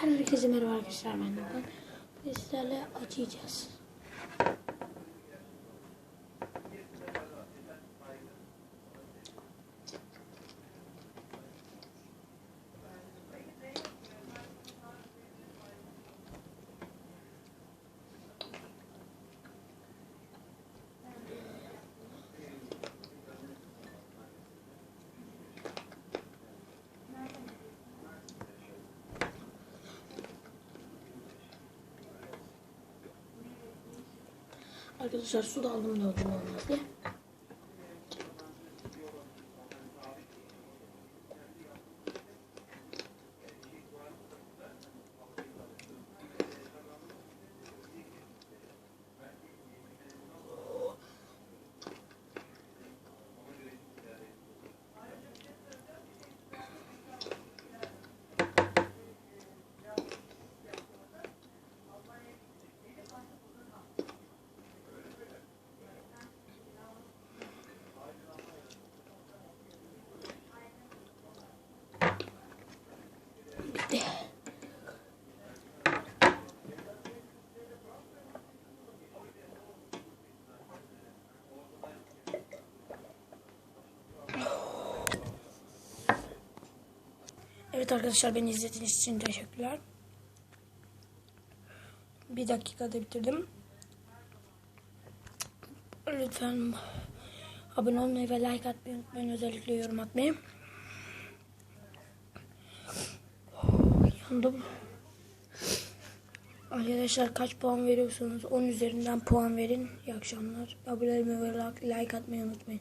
Herkese merhaba arkadaşlar ben Nurhan. Bugün sizlerle acı. Arkadaşlar su da aldım da olmaz diye. Evet arkadaşlar beni izlediğiniz için teşekkürler. Bir dakikada bitirdim. Lütfen abone olmayı ve like atmayı unutmayın. Özellikle yorum atmayı. Yandım. Arkadaşlar kaç puan veriyorsanız 10 üzerinden puan verin. İyi akşamlar. Abone olmayı ve like atmayı unutmayın.